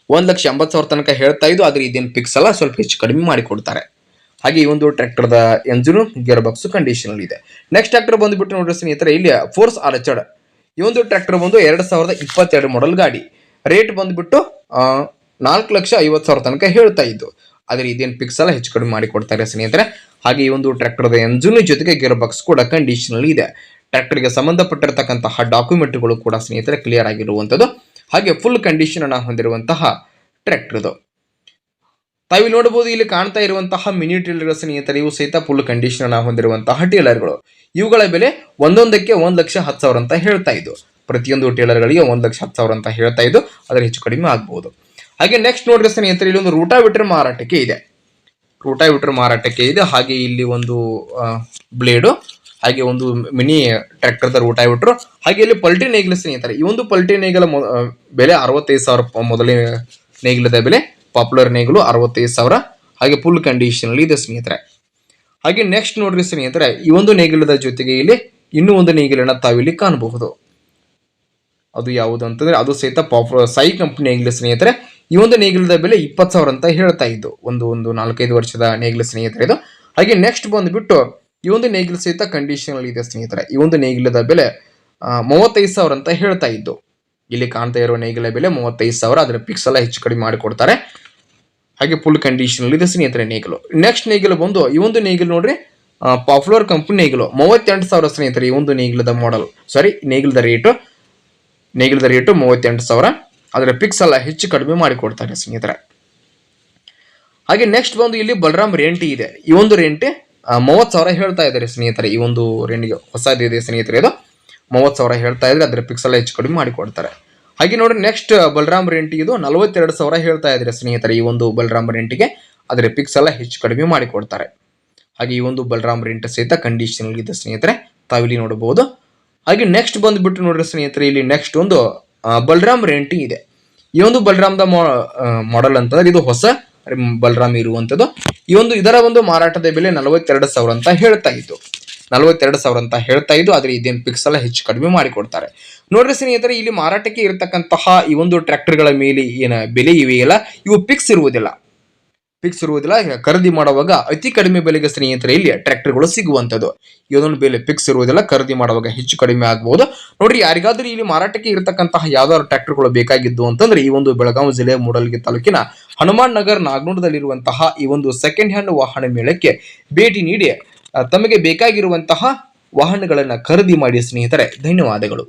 ಒಂದು ಲಕ್ಷ ಎಂಬತ್ತು ಸಾವಿರ ತನಕ ಹೇಳ್ತಾ ಇದ್ದು, ಆದ್ರೆ ಇದೇನು ಪಿಕ್ಸ್ ಅಲ್ಲ, ಸ್ವಲ್ಪ ಹೆಚ್ಚು ಕಡಿಮೆ ಮಾಡಿಕೊಡ್ತಾರೆ. ಹಾಗೆ ಈ ಒಂದು ಟ್ರ್ಯಾಕ್ಟರ್ದ ಎಂಜಿನ್ ಗೇರ್ ಬಾಕ್ಸ್ ಕಂಡೀಷನ್ ಇದೆ. ನೆಕ್ಸ್ಟ್ ಟ್ರ್ಯಾಕ್ಟರ್ ಬಂದುಬಿಟ್ಟು ನೋಡ್ರಿ ಸ್ನೇಹಿತರೆ, ಇಲ್ಲಿ ಫೋರ್ಸ್ ಆರ್ಚರ್ಡ್ ಈ ಒಂದು ಟ್ರ್ಯಾಕ್ಟರ್ ಬಂದು ಎರಡು ಸಾವಿರದ ಇಪ್ಪತ್ತೆರಡು ಮಾಡೆಲ್ ಗಾಡಿ. ರೇಟ್ ಬಂದುಬಿಟ್ಟು ನಾಲ್ಕು ಲಕ್ಷ ಐವತ್ತು ಸಾವಿರ ತನಕ ಹೇಳ್ತಾ ಇದ್ದು. ಆದರೆ ಇದೇನು ಪಿಕ್ಸ್ ಎಲ್ಲ ಹೆಚ್ಚು ಕಡಿಮೆ ಮಾಡಿ ಕೊಡ್ತಾರೆ ಸ್ನೇಹಿತರೆ. ಹಾಗೆ ಈ ಒಂದು ಟ್ರ್ಯಾಕ್ಟರ್ದ ಎಂಜಿನ್ ಜೊತೆಗೆ ಗೇರ್ ಬಾಕ್ಸ್ ಕೂಡ ಕಂಡೀಷನ್ ಅಲ್ಲಿ ಇದೆ. ಟ್ರ್ಯಾಕ್ಟರ್ಗೆ ಸಂಬಂಧಪಟ್ಟಿರತಕ್ಕಂತಹ ಡಾಕ್ಯುಮೆಂಟ್ಗಳು ಕೂಡ ಸ್ನೇಹಿತರೆ ಕ್ಲಿಯರ್ ಆಗಿರುವಂಥದ್ದು. ಹಾಗೆ ಫುಲ್ ಕಂಡೀಷನನ್ನು ಹೊಂದಿರುವಂತಹ ಟ್ರ್ಯಾಕ್ಟರ್ ಇದು ತಾವು ನೋಡಬಹುದು ಇಲ್ಲಿ ಕಾಣ್ತಾ ಇರುವಂತಹ ಮಿನಿ ಟೀಲರ್ಗಳ ಸ್ನೇಹಿತರೆ ಇವು ಸಹಿತ ಫುಲ್ ಕಂಡೀಷನ್ ಅನ್ನ ಹೊಂದಿರುವಂತಹ ಟೀಲರ್ಗಳು ಇವುಗಳ ಬೆಲೆ ಒಂದೊಂದಕ್ಕೆ ಒಂದ್ ಲಕ್ಷ ಹತ್ತು ಸಾವಿರ ಅಂತ ಹೇಳ್ತಾ ಇದ್ದು, ಪ್ರತಿಯೊಂದು ಟೇಲರ್ಗಳಿಗೆ ಒಂದು ಲಕ್ಷ ಹತ್ತು ಸಾವಿರ ಅಂತ ಹೇಳ್ತಾ ಇದ್ದು ಅದರ ಹೆಚ್ಚು ಕಡಿಮೆ ಆಗಬಹುದು ಹಾಗೆ ನೆಕ್ಸ್ಟ್ ನೋಡಿದ ಸ್ನೇಹಿತರೆ, ಇಲ್ಲಿ ಒಂದು ರೂಟಾವಿಟರ್ ಮಾರಾಟಕ್ಕೆ ಇದೆ. ರೂಟಾವಿಟರ್ ಮಾರಾಟಕ್ಕೆ ಇದೆ. ಹಾಗೆ ಇಲ್ಲಿ ಒಂದು ಬ್ಲೇಡು ಹಾಗೆ ಒಂದು ಮಿನಿ ಟ್ರ್ಯಾಕ್ಟರ್ದ ರೂಟಾವಿಟರ್ ಹಾಗೆ ಇಲ್ಲಿ ಪಲ್ಟಿ ನೇಗಿಲು ಸ್ನೇಹಿತರೆ, ಈ ಒಂದು ಪಲ್ಟಿ ನೇಗಿಲ ಬೆಲೆ ಅರವತ್ತೈದು ಸಾವಿರ ಮೊದಲೇ ಮೊದಲನೇ ನೇಗಿಲದ ಬೆಲೆ ಪಾಪ್ಯುಲರ್ ನೇಗಿಲು ಅರವತ್ತೈದು ಸಾವಿರ. ಹಾಗೆ ಫುಲ್ ಕಂಡೀಷನ್ ಅಲ್ಲಿ ಇದೆ ಸ್ನೇಹಿತರೆ. ಹಾಗೆ ನೆಕ್ಸ್ಟ್ ನೋಡ್ರಿ ಸ್ನೇಹಿತರೆ, ಈ ಒಂದು ನೇಗಿಲದ ಜೊತೆಗೆ ಇಲ್ಲಿ ಇನ್ನೂ ಒಂದು ನೇಗಿಲನ್ನ ತಾವಿಲ್ಲಿ ಕಾಣಬಹುದು. ಅದು ಯಾವುದು ಅಂತಂದ್ರೆ, ಅದು ಸಹಿತ ಪಾಪ್ಯುಲರ್ ಸೈ ಕಂಪನಿ ನೇಗಿಲು ಸ್ನೇಹಿತರೆ. ಈ ಒಂದು ನೇಗಿಲದ ಬೆಲೆ ಇಪ್ಪತ್ತು ಸಾವಿರ ಅಂತ ಹೇಳ್ತಾ ಇದ್ದು, ಒಂದು ಒಂದು, ನಾಲ್ಕೈದು ವರ್ಷದ ನೇಗಿಲು ಸ್ನೇಹಿತರೆ ಇದು. ಹಾಗೆ ನೆಕ್ಸ್ಟ್ ಬಂದ್ಬಿಟ್ಟು, ಈ ಒಂದು ನೇಗಿಲು ಸಹಿತ ಕಂಡೀಷನ್ ಅಲ್ಲಿ ಇದೆ ಸ್ನೇಹಿತರೆ. ಈ ಒಂದು ನೇಗಿಲದ ಬೆಲೆ ಮೂವತ್ತೈದು ಸಾವಿರ ಅಂತ ಹೇಳ್ತಾ ಇದ್ದು. ಇಲ್ಲಿ ಕಾಣ್ತಾ ಇರೋ ನೇಗಿಲ ಬೆಲೆ ಮೂವತ್ತೈದು ಸಾವಿರ, ಅದರ ಪಿಕ್ಸ್ ಎಲ್ಲ ಹೆಚ್ಚು ಕಡಿಮೆ ಮಾಡಿಕೊಡ್ತಾರೆ. ಹಾಗೆ ಫುಲ್ ಕಂಡೀಷನ್ ಇದೆ ಸ್ನೇಹಿತರೆ ನೇಗಿಲು. ನೆಕ್ಸ್ಟ್ ನೇಗಿಲು ಬಂದು, ಈ ಒಂದು ನೇಗಿಲು ನೋಡ್ರಿ ಪಾಪ್ಯುಲರ್ ಕಂಪನಿ ನೇಗಿಲು. ಮೂವತ್ತೆಂಟು ಸಾವಿರ ಸ್ನೇಹಿತರೆ, ಈ ಒಂದು ನೇಗಿಲದ ಮಾಡಲ್ ಸಾರಿ ನೇಗಿಲದ ರೇಟು ನೇಗಿಲದ ರೇಟು ಮೂವತ್ತೆಂಟು ಸಾವಿರ. ಅದರ ಪಿಕ್ಸ್ ಎಲ್ಲ ಹೆಚ್ಚು ಕಡಿಮೆ ಮಾಡಿಕೊಡ್ತಾರೆ ಸ್ನೇಹಿತರೆ. ಹಾಗೆ ನೆಕ್ಸ್ಟ್ ಬಂದು ಇಲ್ಲಿ ಬಲರಾಮ್ ರೆಂಟಿ ಇದೆ. ಈ ಒಂದು ರೆಂಟಿ ಮೂವತ್ತು ಸಾವಿರ ಹೇಳ್ತಾ ಇದ್ದಾರೆ ಸ್ನೇಹಿತರೆ, ಈ ಒಂದು ರೆಂಟಿಗೆ ಹೊಸದಿದೆ ಸ್ನೇಹಿತರೆ ಇದು. ಮೂವತ್ತು ಸಾವಿರ ಹೇಳ್ತಾ ಇದ್ರೆ ಅದರ ಪಿಕ್ಸ್ ಎಲ್ಲ ಹೆಚ್ಚು ಕಡಿಮೆ ಮಾಡಿಕೊಡ್ತಾರೆ ಹಾಗೆ ನೋಡಿ ನೆಕ್ಸ್ಟ್ ಬಲರಾಮ್ ರೆಂಟಿ ಇದು ನಲವತ್ತೆರಡು ಸಾವಿರ ಹೇಳ್ತಾ ಇದ್ರೆ ಸ್ನೇಹಿತರೆ ಈ ಒಂದು ಬಲರಾಮ್ ರೆಂಟಿಗೆ ಅದರ ಪಿಕ್ಸ್ ಎಲ್ಲ ಹೆಚ್ಚು ಕಡಿಮೆ ಮಾಡಿಕೊಡ್ತಾರೆ. ಹಾಗೆ ಈ ಒಂದು ಬಲರಾಮ್ ರೆಂಟ್ ಸಹಿತ ಕಂಡೀಷನ್ ಇದೆ ಸ್ನೇಹಿತರೆ, ತಾವಿಲ್ಲಿ ನೋಡಬಹುದು. ಹಾಗೆ ನೆಕ್ಸ್ಟ್ ಬಂದ್ಬಿಟ್ಟು ನೋಡ್ರಿ ಸ್ನೇಹಿತರೆ, ಇಲ್ಲಿ ನೆಕ್ಸ್ಟ್ ಒಂದು ಬಲರಾಮ್ ರೆಂಟಿ ಇದೆ. ಈ ಒಂದು ಬಲರಾಮ್ದ ಮಾಡೆಲ್ ಅಂತಂದ್ರೆ ಇದು ಹೊಸ ಬಲರಾಮ್ ಇರುವಂತದ್ದು ಈ ಒಂದು ಇದರ ಒಂದು ಮಾರಾಟದ ಬೆಲೆ ನಲವತ್ತೆರಡು ಸಾವಿರ ಅಂತ ಹೇಳ್ತಾ ಇದ್ದು. ನಲವತ್ತೆರಡು ಸಾವಿರ ಅಂತ ಹೇಳ್ತಾ ಇದ್ದು, ಆದ್ರೆ ಇದೇನು ಪಿಕ್ಸ್ ಎಲ್ಲ ಹೆಚ್ಚು ಕಡಿಮೆ ಮಾಡಿಕೊಡ್ತಾರೆ. ನೋಡ್ರಿ ಸ್ನೇಹಿತರೆ, ಇಲ್ಲಿ ಮಾರಾಟಕ್ಕೆ ಇರತಕ್ಕಂತಹ ಈ ಒಂದು ಟ್ರ್ಯಾಕ್ಟರ್ಗಳ ಮೇಲೆ ಏನ ಬೆಲೆ ಇವೆಯಲ್ಲ? ಇವು ಫಿಕ್ಸ್ ಇರುವುದಿಲ್ಲ. ಫಿಕ್ಸ್ ಇರುವುದಿಲ್ಲ. ಖರೀದಿ ಮಾಡುವಾಗ ಅತಿ ಕಡಿಮೆ ಬೆಲೆಗೆ ಸ್ನೇಹಿತರೆ, ಇಲ್ಲಿ ಟ್ರ್ಯಾಕ್ಟರ್ಗಳು ಸಿಗುವಂಥದ್ದು. ಇದೊಂದು ಬೆಲೆ ಫಿಕ್ಸ್ ಇರುವುದಿಲ್ಲ. ಖರೀದಿ ಮಾಡುವಾಗ ಹೆಚ್ಚು ಕಡಿಮೆ ಆಗಬಹುದು ನೋಡ್ರಿ, ಯಾರಿಗಾದ್ರೂ ಇಲ್ಲಿ ಮಾರಾಟಕ್ಕೆ ಇರತಕ್ಕಂತಹ ಯಾವ್ದಾದ್ರು ಟ್ರ್ಯಾಕ್ಟರ್ಗಳು ಬೇಕಾಗಿದ್ದು ಅಂತಂದ್ರೆ, ಈ ಒಂದು ಬೆಳಗಾವಿ ಜಿಲ್ಲೆ ಮೂಡಲಗಿ ತಾಲೂಕಿನ ಹನುಮಾನ್ ನಗರ್ ನಾಗನೂರದಲ್ಲಿರುವಂತಹ ಈ ಒಂದು ಸೆಕೆಂಡ್ ಹ್ಯಾಂಡ್ ವಾಹನ ಮೇಳಕ್ಕೆ ಭೇಟಿ ನೀಡಿ ತಮಗೆ ಬೇಕಾಗಿರುವಂತಹ ವಾಹನಗಳನ್ನು ಖರೀದಿ ಮಾಡಿ ಸ್ನೇಹಿತರೆ. ಧನ್ಯವಾದಗಳು.